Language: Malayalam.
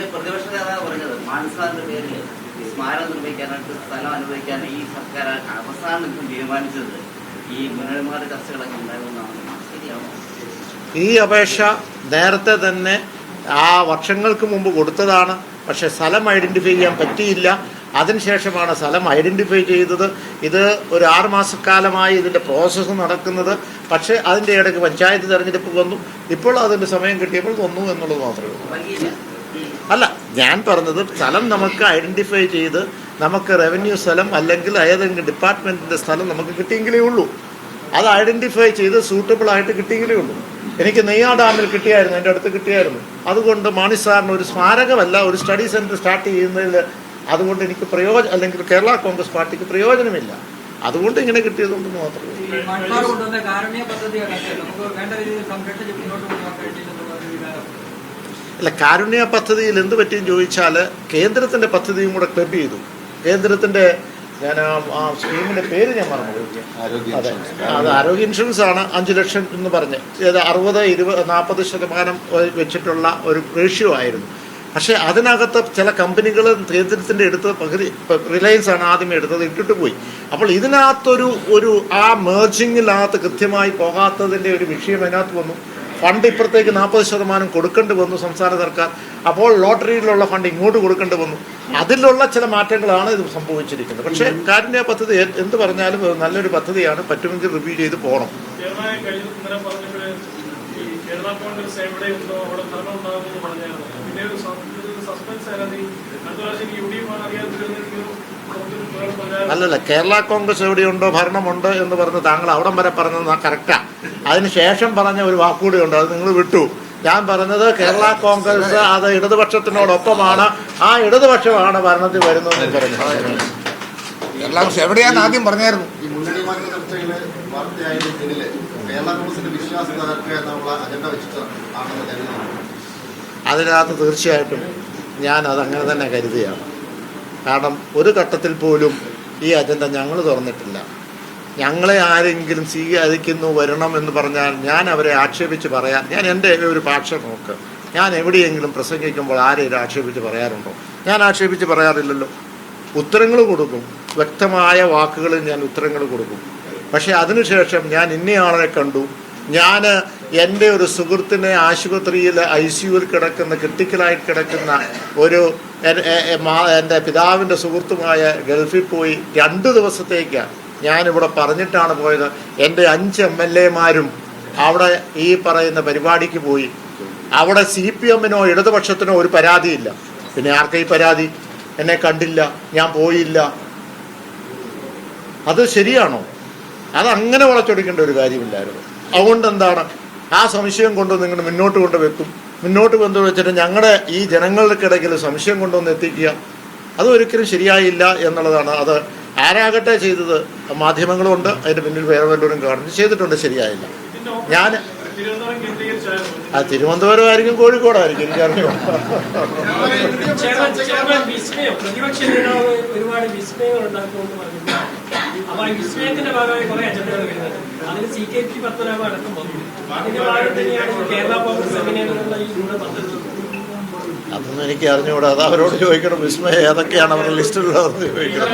ഇതിന്റെ പ്രതിപക്ഷ നേതാവ് പറഞ്ഞത് മാൻസാറിന്റെ പേരിൽ സ്മാരകം നിർമ്മിക്കാനായിട്ട് സ്ഥലം അനുഭവിക്കാൻ ഈ സർക്കാർ അവസാനം ഇപ്പം തീരുമാനിച്ചത് ഈ മുന്നണിമാരുടെ ചർച്ചകളൊക്കെ ഉണ്ടാകുമെന്നാണ് ശരിയാണോ? ഈ അപേക്ഷ നേരത്തെ തന്നെ ആ വർഷങ്ങൾക്ക് മുമ്പ് കൊടുത്തതാണ്. പക്ഷെ സ്ഥലം ഐഡന്റിഫൈ ചെയ്യാൻ പറ്റിയില്ല. അതിനുശേഷമാണ് സ്ഥലം ഐഡന്റിഫൈ ചെയ്തത്. ഇത് ഒരു ആറുമാസക്കാലമായി ഇതിന്റെ പ്രോസസ്സ് നടക്കുന്നത്. പക്ഷേ അതിന്റെ ഇടയ്ക്ക് പഞ്ചായത്ത് തെരഞ്ഞെടുപ്പ് വന്നു. ഇപ്പോൾ അതിന്റെ സമയം കിട്ടിയപ്പോൾ വന്നു എന്നുള്ളത് മാത്രമേ ഉള്ളൂ. അല്ല ഞാൻ പറഞ്ഞത് സ്ഥലം നമുക്ക് ഐഡന്റിഫൈ ചെയ്ത് നമുക്ക് റവന്യൂ സ്ഥലം അല്ലെങ്കിൽ ഏതെങ്കിലും ഡിപ്പാർട്ട്മെന്റിന്റെ സ്ഥലം നമുക്ക് കിട്ടിയെങ്കിലേ ഉള്ളൂ. അത് ഐഡന്റിഫൈ ചെയ്ത് സൂട്ടബിൾ ആയിട്ട് കിട്ടിയെങ്കിലേ ഉള്ളൂ. എനിക്ക് നെയ്യാ ഡാമിൽ കിട്ടിയായിരുന്നു എന്റെ അടുത്ത് കിട്ടിയായിരുന്നു. അതുകൊണ്ട് മാണി സാറിന് ഒരു സ്മാരകമല്ല ഒരു സ്റ്റഡി സെന്റർ സ്റ്റാർട്ട് ചെയ്യുന്നതിൽ അതുകൊണ്ട് എനിക്ക് പ്രയോജനം അല്ലെങ്കിൽ കേരള കോൺഗ്രസ് പാർട്ടിക്ക് പ്രയോജനമില്ല. അതുകൊണ്ട് ഇങ്ങനെ കിട്ടിയതുകൊണ്ട് മാത്രമേ അല്ല കാരുണ്യ പദ്ധതിയിൽ എന്ത് പറ്റിയെന്ന് ചോദിച്ചാൽ കേന്ദ്രത്തിന്റെ പദ്ധതിയും കൂടെ ക്ലബ് ചെയ്തു. കേന്ദ്രത്തിന്റെ ഞാൻ ആ ആ സ്കീമിന്റെ പേര് ഞാൻ മറന്നു അതെ. അത് ആരോഗ്യ ഇൻഷുറൻസ് ആണ് അഞ്ച് ലക്ഷം എന്ന് പറഞ്ഞ്. ഏത് അറുപത് ഇരുപത് നാൽപ്പത് ശതമാനം വെച്ചിട്ടുള്ള ഒരു റേഷ്യോ ആയിരുന്നു. പക്ഷേ അതിനകത്ത് ചില കമ്പനികൾ കേന്ദ്രത്തിന്റെ എടുത്ത് പകുതി റിലയൻസ് ആണ് ആദ്യമേ എടുത്തത് ഇട്ടിട്ട് പോയി. അപ്പോൾ ഇതിനകത്തൊരു ഒരു ആ മേർജിങ്ങിനകത്ത് കൃത്യമായി പോകാത്തതിന്റെ ഒരു വിഷയം അതിനകത്ത് വന്നു. ഫണ്ട് ഇപ്പുറത്തേക്ക് നാൽപ്പത് ശതമാനം കൊടുക്കേണ്ടി വന്നു സംസ്ഥാന സർക്കാർ. അപ്പോൾ ലോട്ടറിയിലുള്ള ഫണ്ട് ഇങ്ങോട്ട് കൊടുക്കേണ്ടി വന്നു. അതിലുള്ള ചില മാറ്റങ്ങളാണ് ഇത് സംഭവിച്ചിരിക്കുന്നത്. പക്ഷേ കാരുണ്യ പദ്ധതി എന്ത് പറഞ്ഞാലും നല്ലൊരു പദ്ധതിയാണ്. പറ്റുമെങ്കിൽ റിവ്യൂ ചെയ്ത് പോകണം. കേരള കോൺഗ്രസ് എവിടെയുണ്ടോ അവിടെ ഭരണം ഉണ്ടാകുമെന്ന് പറഞ്ഞായിരുന്നു. പിന്നെ ഒരു സസ്പെൻസ് ആയിരുന്നു. അടുത്ത പ്രാവശ്യം യു ഡി എഫ് അറിയാതിരുന്നെങ്കിലും പ്രചാരണം അല്ലല്ല കേരള കോൺഗ്രസ് എവിടെയുണ്ടോ ഭരണമുണ്ട് എന്ന് പറഞ്ഞ് താങ്കൾ അവിടം വരെ പറഞ്ഞത് കറക്റ്റാ അതിന് ശേഷം പറഞ്ഞ ഒരു വാക്കുകൂടി ഉണ്ട് അത് നിങ്ങൾ വിട്ടു. ഞാൻ പറഞ്ഞത് കേരള കോൺഗ്രസ് അത് ഇടതുപക്ഷത്തിനോടൊപ്പമാണ്. ആ ഇടതുപക്ഷമാണ് ഭരണത്തിൽ വരുന്നതെന്ന് പറഞ്ഞു. കേരള കോൺഗ്രസ് എവിടെയാന്ന് ആദ്യം പറഞ്ഞായിരുന്നു. മുന്നണി മാറ്റ ചർച്ചയിൽ വാർത്തയായതിന് പിന്നിൽ കേരള കോൺഗ്രസിന്റെ വിശ്വാസം തകർക്കുക എന്നുള്ള അജണ്ട വെച്ചിട്ട് ആണെന്ന് കരുതുന്നു. അതിനകത്ത് തീർച്ചയായിട്ടും ഞാൻ അതങ്ങനെ തന്നെ കരുതുകയാണ്. കാരണം ഒരു ഘട്ടത്തിൽ പോലും ഈ അജണ്ട ഞങ്ങൾ തുറന്നിട്ടില്ല. ഞങ്ങളെ ആരെങ്കിലും സ്വീകരിക്കുന്നു വരണം എന്ന് പറഞ്ഞാൽ ഞാൻ അവരെ ആക്ഷേപിച്ച് പറയാൻ ഞാൻ എന്റെ ഒരു ഭാഷ നോക്ക്. ഞാൻ എവിടെയെങ്കിലും പ്രസംഗിക്കുമ്പോൾ ആരെയും ആക്ഷേപിച്ച് പറയാറുണ്ടോ? ഞാൻ ആക്ഷേപിച്ച് പറയാറില്ലല്ലോ. ഉത്തരങ്ങൾ കൊടുക്കും. വ്യക്തമായ വാക്കുകളിൽ ഞാൻ ഉത്തരങ്ങൾ കൊടുക്കും. പക്ഷേ അതിനുശേഷം ഞാൻ ഇന്നയാളെ കണ്ടു. ഞാൻ എന്റെ ഒരു സുഹൃത്തിനെ ആശുപത്രിയിൽ ഐ സിയുവിൽ കിടക്കുന്ന ക്രിട്ടിക്കലായി കിടക്കുന്ന ഒരു എന്റെ പിതാവിന്റെ സുഹൃത്തുമായ ഗൾഫിൽ പോയി രണ്ട് ദിവസത്തേക്ക് ഞാനിവിടെ പറഞ്ഞിട്ടാണ് പോയത്. എന്റെ അഞ്ച് എം എൽ എമാരും അവിടെ ഈ പറയുന്ന പരിപാടിക്ക് പോയി. അവിടെ സി പി എമ്മിനോ ഇടതുപക്ഷത്തിനോ ഒരു പരാതിയില്ല. പിന്നെ ആർക്കാ ഈ പരാതി? എന്നെ കണ്ടില്ല ഞാൻ പോയില്ല. അത് ശരിയാണോ? അത് അങ്ങനെ വളച്ചൊടിക്കേണ്ട ഒരു കാര്യമില്ലായിരുന്നു. അതുകൊണ്ട് എന്താണ് ആ സംശയം കൊണ്ട് നിങ്ങൾ മുന്നോട്ട് കൊണ്ട് വെക്കും മുന്നോട്ട് കൊണ്ടു വെച്ചിട്ട് ഞങ്ങളുടെ ഈ ജനങ്ങൾക്കിടയിൽ സംശയം കൊണ്ടുവന്ന് എത്തിക്കുക. അതൊരിക്കലും ശരിയായില്ല എന്നുള്ളതാണ്. അത് ആരാകട്ടെ ചെയ്തത് മാധ്യമങ്ങളും ഉണ്ട് അതിന്റെ പിന്നിൽ വേറെ വല്ലവരും കാണുന്നു ചെയ്തിട്ടുണ്ട് ശരിയായില്ല. ഇതിന്റെ ഞാൻ തിരുവനന്തപുരം ആയിരിക്കും ആ കോഴിക്കോടായിരിക്കും എനിക്കറിയാം അതൊന്നും എനിക്ക് അറിഞ്ഞുകൂടാ. അത് അവരോട് ചോദിക്കണം. വിസ്മയ ഏതൊക്കെയാണ് അവരുടെ ലിസ്റ്റിലുള്ളതെന്ന് ചോദിക്കണം.